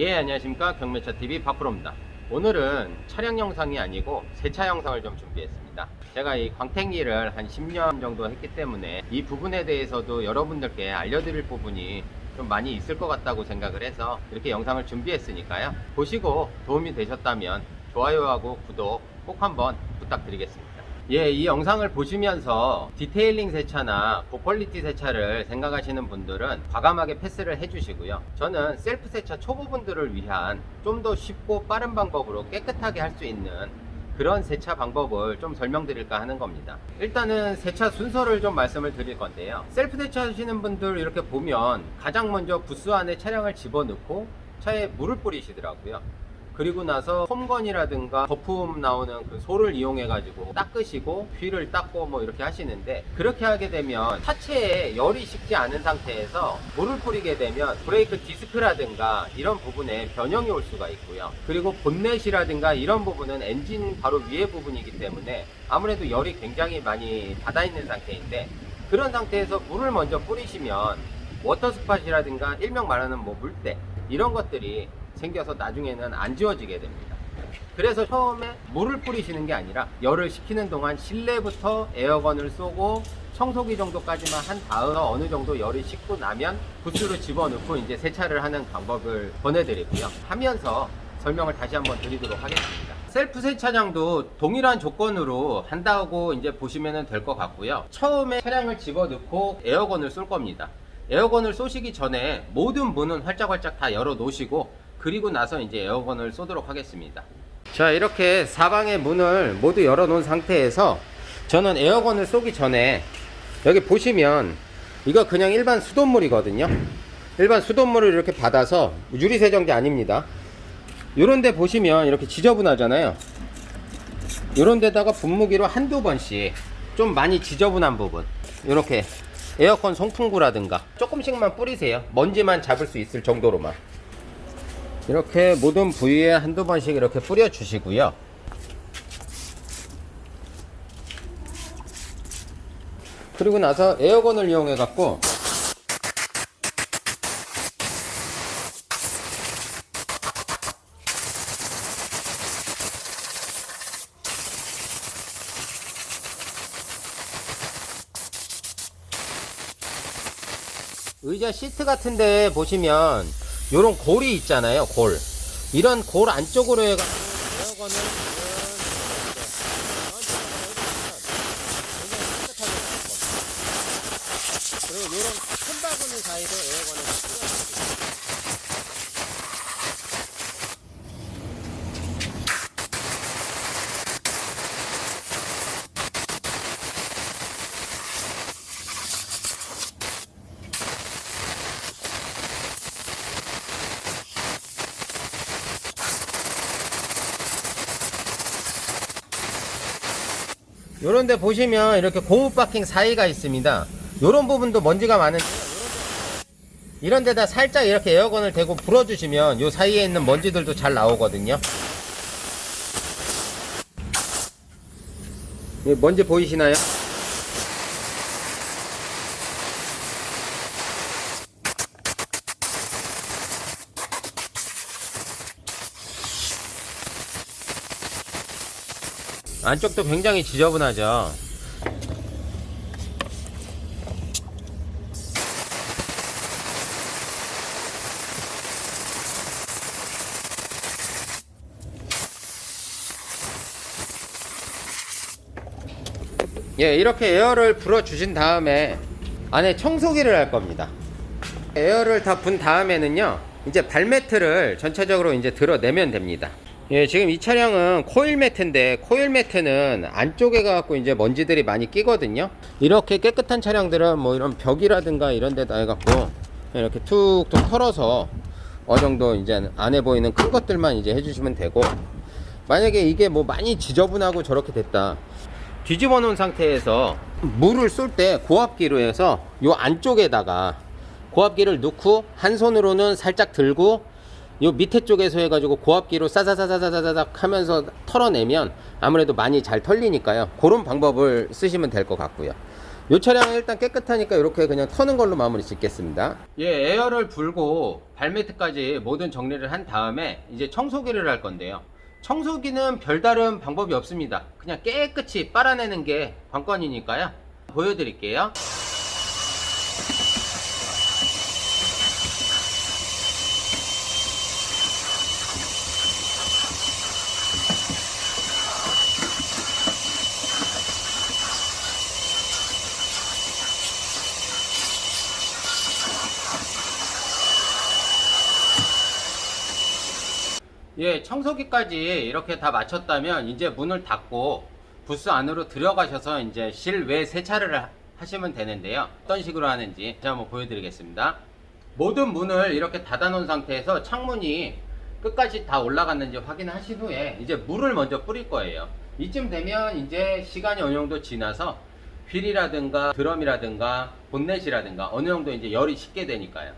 예 안녕하십니까. 경매차TV 박프로입니다. 오늘은 차량 영상이 아니고 세차 영상을 좀 준비했습니다. 제가 이 광택일을 한 10년 정도 했기 때문에 이 부분에 대해서도 여러분들께 알려드릴 부분이 좀 많이 있을 것 같다고 생각을 해서 이렇게 영상을 준비했으니까요. 보시고 도움이 되셨다면 좋아요하고 구독 꼭 한번 부탁드리겠습니다 예, 이 영상을 보시면서 디테일링 세차나 고퀄리티 세차를 생각하시는 분들은 과감하게 패스를 해주시고요. 저는 셀프 세차 초보분들을 위한 좀 더 쉽고 빠른 방법으로 깨끗하게 할 수 있는 그런 세차 방법을 좀 설명드릴까 하는 겁니다. 일단은 세차 순서를 좀 말씀을 드릴 건데요. 셀프 세차 하시는 분들 이렇게 보면 가장 먼저 부스 안에 차량을 집어넣고 차에 물을 뿌리시더라고요. 그리고 나서 폼건이라든가 거품 나오는 그 소를 이용해 가지고 닦으시고 휠을 닦고 뭐 이렇게 하시는데 그렇게 하게 되면 차체에 열이 식지 않은 상태에서 물을 뿌리게 되면 브레이크 디스크라든가 이런 부분에 변형이 올 수가 있고요. 그리고 본넷이라든가 이런 부분은 엔진 바로 위에 부분이기 때문에 아무래도 열이 굉장히 많이 닫아 있는 상태인데 그런 상태에서 물을 먼저 뿌리시면 워터 스팟이라든가 일명 말하는 뭐 물때 이런 것들이 생겨서 나중에는 안 지워지게 됩니다. 그래서 처음에 물을 뿌리시는 게 아니라 열을 식히는 동안 실내부터 에어건을 쏘고 청소기 정도까지만 한 다음 어느 정도 열이 식고 나면 부스로 집어넣고 이제 세차를 하는 방법을 권해드리고요. 하면서 설명을 다시 한번 드리도록 하겠습니다. 셀프 세차장도 동일한 조건으로 한다고 이제 보시면 될 것 같고요. 처음에 차량을 집어넣고 에어건을 쏠 겁니다. 에어건을 쏘시기 전에 모든 문은 활짝활짝 다 열어 놓으시고 그리고 나서 이제 에어건을 쏘도록 하겠습니다. 자, 이렇게 사방의 문을 모두 열어 놓은 상태에서 저는 에어건을 쏘기 전에 여기 보시면 이거 그냥 일반 수돗물이거든요. 일반 수돗물을 이렇게 받아서 유리세정기 아닙니다. 요런 데 보시면 이렇게 지저분하잖아요. 요런 데다가 분무기로 한두 번씩 좀 많이 지저분한 부분 이렇게 에어컨 송풍구라든가 조금씩만 뿌리세요. 먼지만 잡을 수 있을 정도로만. 이렇게 모든 부위에 한두 번씩 이렇게 뿌려 주시고요. 그리고 나서 에어건을 이용해 갖고 의자 시트 같은데 보시면 요런 골이 있잖아요 골. 이런 골 안쪽으로 해가지고 에어건을 그리고 요런 큰 바구니 사이로 에어건을 요런 데 보시면 이렇게 고무 바킹 사이가 있습니다. 요런 부분도 먼지가 많은데 이런 데다 살짝 이렇게 에어건을 대고 불어주시면 요 사이에 있는 먼지들도 잘 나오거든요. 이 먼지 보이시나요? 안쪽도 굉장히 지저분하죠. 예, 이렇게 에어를 불어 주신 다음에 안에 청소기를 할 겁니다. 에어를 다 분 다음에는요, 이제 발매트를 전체적으로 이제 드러내면 됩니다. 예, 지금 이 차량은 코일 매트인데 코일 매트는 안쪽에 가갖고 이제 먼지들이 많이 끼거든요. 이렇게 깨끗한 차량들은 뭐 이런 벽이라든가 이런 데다 해갖고 이렇게 툭툭 털어서 어느 정도 이제 안에 보이는 큰 것들만 이제 해주시면 되고 만약에 이게 뭐 많이 지저분하고 저렇게 됐다. 뒤집어 놓은 상태에서 물을 쏠 때 고압기로 해서 요 안쪽에다가 고압기를 넣고 한 손으로는 살짝 들고 요 밑에 쪽에서 해가지고 고압기로 싸자자자자자작 하면서 털어내면 아무래도 많이 잘 털리니까요. 그런 방법을 쓰시면 될 것 같고요. 이 차량은 일단 깨끗하니까 이렇게 그냥 터는 걸로 마무리 짓겠습니다. 예, 에어를 불고 발매트까지 모든 정리를 한 다음에 이제 청소기를 할 건데요. 청소기는 별다른 방법이 없습니다. 그냥 깨끗이 빨아내는 게 관건이니까요. 보여드릴게요. 예, 청소기까지 이렇게 다 마쳤다면 이제 문을 닫고 부스 안으로 들어가셔서 이제 실외 세차를 하- 하시면 되는데요. 어떤 식으로 하는지 제가 한번 보여드리겠습니다. 모든 문을 이렇게 닫아 놓은 상태에서 창문이 끝까지 다 올라갔는지 확인하신 후에 이제 물을 먼저 뿌릴 거예요. 이쯤 되면 이제 시간이 어느 정도 지나서 휠이라든가 드럼이라든가 본넷이라든가 어느 정도 이제 열이 식게 되니까요.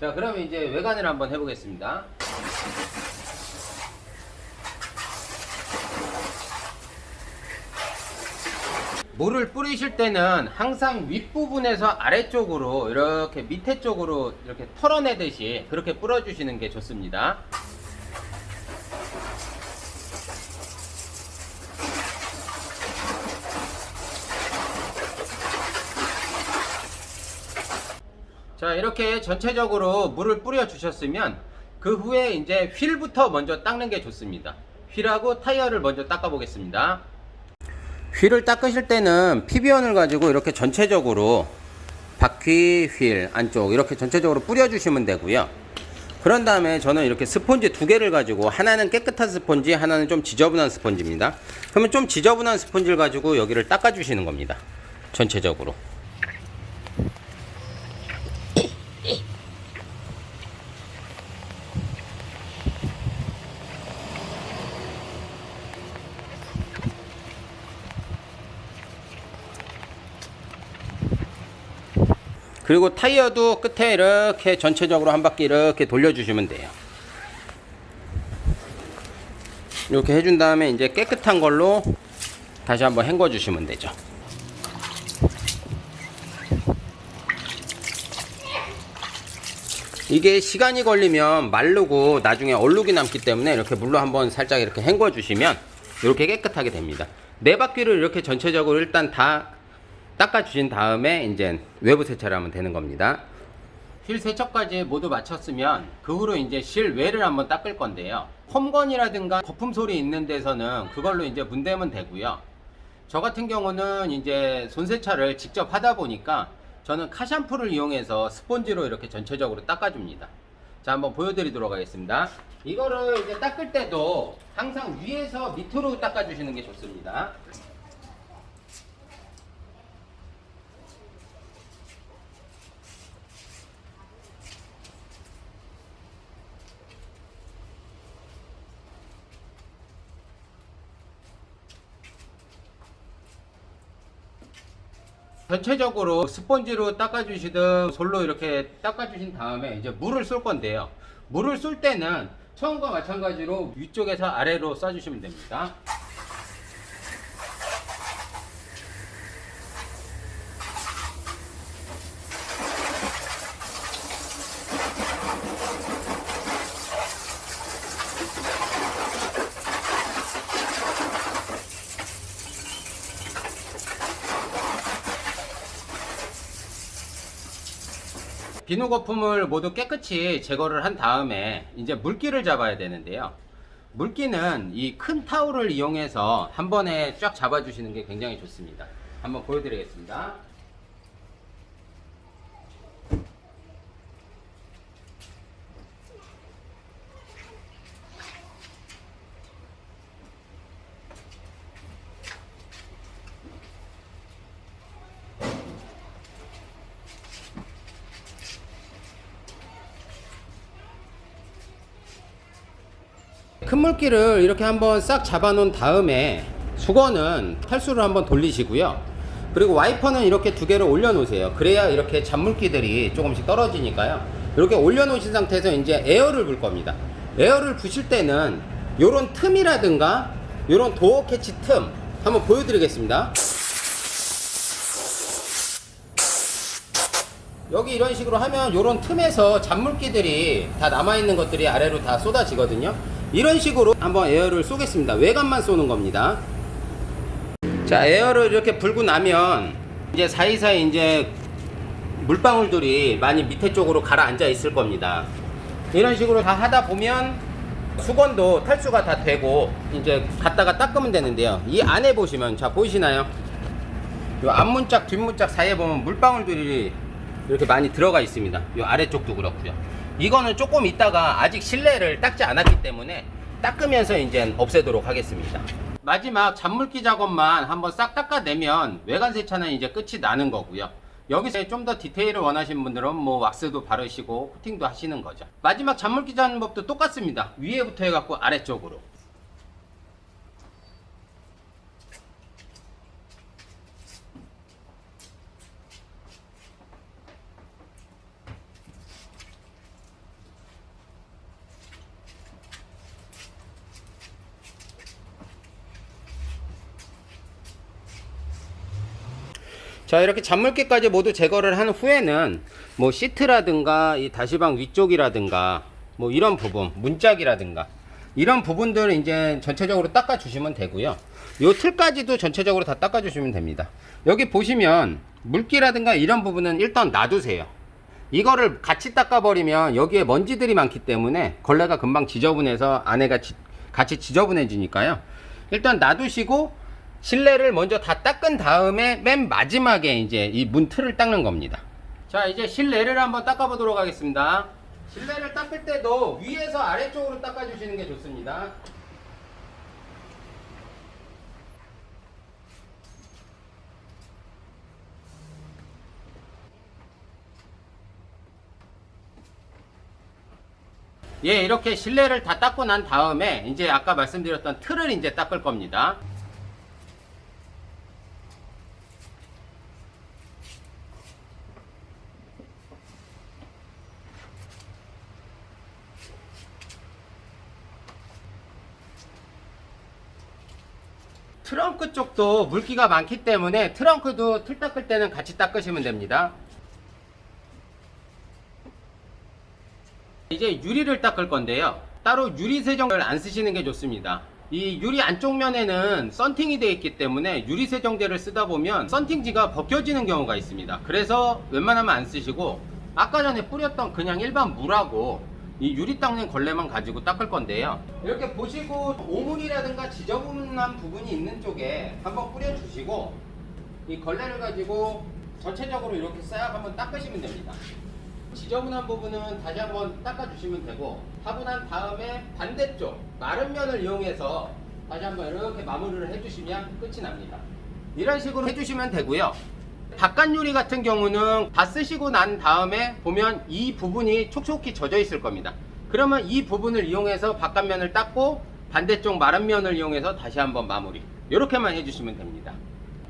자, 그러면 이제 외관을 한번 해보겠습니다. 물을 뿌리실 때는 항상 윗부분에서 아래쪽으로 이렇게 밑에 쪽으로 이렇게 털어내듯이 그렇게 뿌려주시는 게 좋습니다. 자 이렇게 전체적으로 물을 뿌려 주셨으면 그 후에 이제 휠부터 먼저 닦는 게 좋습니다 휠하고 타이어를 먼저 닦아 보겠습니다 휠을 닦으실 때는 피비언을 가지고 이렇게 전체적으로 바퀴 휠 안쪽 이렇게 전체적으로 뿌려 주시면 되고요. 그런 다음에 저는 이렇게 스펀지 두 개를 가지고 하나는 깨끗한 스펀지 하나는 좀 지저분한 스펀지입니다. 그러면 좀 지저분한 스펀지를 가지고 여기를 닦아 주시는 겁니다. 전체적으로 그리고 타이어도 끝에 이렇게 전체적으로 한 바퀴 이렇게 돌려주시면 돼요. 이렇게 해준 다음에 이제 깨끗한 걸로 다시 한번 헹궈 주시면 되죠. 이게 시간이 걸리면 마르고 나중에 얼룩이 남기 때문에 이렇게 물로 한번 살짝 이렇게 헹궈 주시면 이렇게 깨끗하게 됩니다. 네 바퀴를 이렇게 전체적으로 일단 다 닦아 주신 다음에 이제 외부 세차를 하면 되는 겁니다. 휠 세척까지 모두 마쳤으면 그 후로 이제 실외를 한번 닦을 건데요. 홈건이라든가 거품 소리 있는 데서는 그걸로 이제 문대면 되고요. 저 같은 경우는 이제 손세차를 직접 하다 보니까 저는 카샴푸를 이용해서 스펀지로 이렇게 전체적으로 닦아줍니다. 자, 한번 보여드리도록 하겠습니다. 이거를 이제 닦을 때도 항상 위에서 밑으로 닦아주시는 게 좋습니다. 전체적으로 스펀지로 닦아주시든 솔로 이렇게 닦아주신 다음에 이제 물을 쏠 건데요. 물을 쏠 때는 처음과 마찬가지로 위쪽에서 아래로 쏴주시면 됩니다. 비누 거품을 모두 깨끗이 제거를 한 다음에 이제 물기를 잡아야 되는데요. 물기는 이 큰 타올을 이용해서 한 번에 쫙 잡아주시는 게 굉장히 좋습니다. 한번 보여드리겠습니다. 큰 물기를 이렇게 한번 싹 잡아 놓은 다음에 수건은 탈수를 한번 돌리시고요. 그리고 와이퍼는 이렇게 두 개를 올려 놓으세요. 그래야 이렇게 잔물기들이 조금씩 떨어지니까요. 이렇게 올려 놓으신 상태에서 이제 에어를 불 겁니다. 에어를 부실 때는 요런 틈이라든가 요런 도어 캐치 틈 한번 보여드리겠습니다. 여기 이런 식으로 하면 이런 틈에서 잔물기들이 다 남아있는 것들이 아래로 다 쏟아지거든요. 이런 식으로 한번 에어를 쏘겠습니다. 외관만 쏘는 겁니다. 자, 에어를 이렇게 불고 나면 이제 사이사이 이제 물방울들이 많이 밑에 쪽으로 가라앉아 있을 겁니다. 이런 식으로 다 하다 보면 수건도 탈수가 다 되고 이제 갖다가 닦으면 되는데요. 이 안에 보시면 자 보이시나요? 이 앞문짝 뒷문짝 사이에 보면 물방울들이 이렇게 많이 들어가 있습니다. 이 아래쪽도 그렇고요. 이거는 조금 있다가 아직 실내를 닦지 않았기 때문에 닦으면서 이제 없애도록 하겠습니다. 마지막 잔물기 작업만 한번 싹 닦아내면 외관 세차는 이제 끝이 나는 거고요. 여기서 좀 더 디테일을 원하시는 분들은 뭐 왁스도 바르시고 코팅도 하시는 거죠. 마지막 잔물기 법도 똑같습니다. 위에부터 해갖고 아래쪽으로. 자 이렇게 잔물기까지 모두 제거를 한 후에는 뭐 시트라든가 이 다시방 위쪽이라든가 뭐 이런 부분 문짝이라든가 이런 부분들을 이제 전체적으로 닦아 주시면 되고요. 요 틀까지도 전체적으로 다 닦아 주시면 됩니다. 여기 보시면 물기라든가 이런 부분은 일단 놔두세요. 이거를 같이 닦아 버리면 여기에 먼지들이 많기 때문에 걸레가 금방 지저분해서 안에가 지- 같이 지저분해지니까요. 일단 놔두시고 실내를 먼저 다 닦은 다음에 맨 마지막에 이제 이 문틀을 닦는 겁니다. 자, 이제 실내를 한번 닦아 보도록 하겠습니다. 실내를 닦을 때도 위에서 아래쪽으로 닦아 주시는 게 좋습니다. 예, 이렇게 실내를 다 닦고 난 다음에 이제 아까 말씀드렸던 틀을 이제 닦을 겁니다. 트렁크 쪽도 물기가 많기 때문에 트렁크도 틀 닦을 때는 같이 닦으시면 됩니다. 이제 유리를 닦을 건데요. 따로 유리 세정을 안 쓰시는 게 좋습니다. 이 유리 안쪽 면에는 썬팅이 되어 있기 때문에 유리 세정제를 쓰다 보면 썬팅지가 벗겨지는 경우가 있습니다. 그래서 웬만하면 안 쓰시고 아까 전에 뿌렸던 그냥 일반 물하고 이 유리 닦는 걸레만 가지고 닦을 건데요. 이렇게 보시고 오물이라든가 지저분한 부분이 있는 쪽에 한번 뿌려주시고 이 걸레를 가지고 전체적으로 이렇게 싹 한번 닦으시면 됩니다. 지저분한 부분은 다시 한번 닦아주시면 되고 화분한 다음에 반대쪽 마른 면을 이용해서 다시 한번 이렇게 마무리를 해주시면 끝이 납니다. 이런 식으로 해주시면 되고요. 바깥 유리 같은 경우는 다 쓰시고 난 다음에 보면 이 부분이 촉촉히 젖어 있을 겁니다. 그러면 이 부분을 이용해서 바깥면을 닦고 반대쪽 마른 면을 이용해서 다시 한번 마무리. 이렇게만 해주시면 됩니다.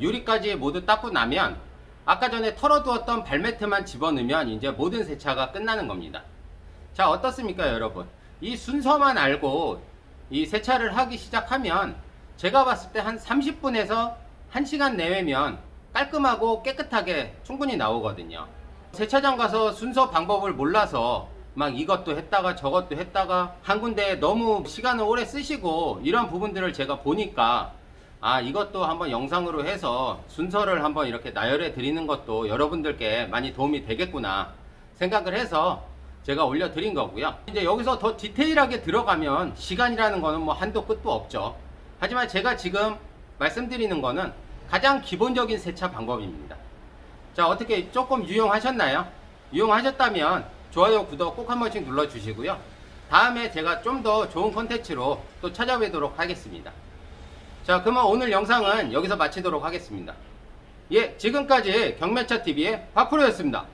유리까지 모두 닦고 나면 아까 전에 털어두었던 발매트만 집어넣으면 이제 모든 세차가 끝나는 겁니다. 자 어떻습니까 여러분? 이 순서만 알고 이 세차를 하기 시작하면 제가 봤을 때 한 30분에서 1시간 내외면 깔끔하고 깨끗하게 충분히 나오거든요. 세차장 가서 순서 방법을 몰라서 막 이것도 했다가 저것도 했다가 한 군데 너무 시간을 오래 쓰시고 이런 부분들을 제가 보니까 아 이것도 한번 영상으로 해서 순서를 한번 이렇게 나열해 드리는 것도 여러분들께 많이 도움이 되겠구나 생각을 해서 제가 올려 드린 거고요. 이제 여기서 더 디테일하게 들어가면 시간이라는 거는 뭐 한도 끝도 없죠. 하지만 제가 지금 말씀드리는 거는 가장 기본적인 세차 방법입니다. 자, 어떻게 조금 유용하셨나요? 유용하셨다면 좋아요, 구독 꼭 한 번씩 눌러주시고요. 다음에 제가 좀 더 좋은 컨텐츠로 또 찾아뵈도록 하겠습니다. 자, 그러면 오늘 영상은 여기서 마치도록 하겠습니다. 예, 지금까지 경매차 TV의 박프로였습니다.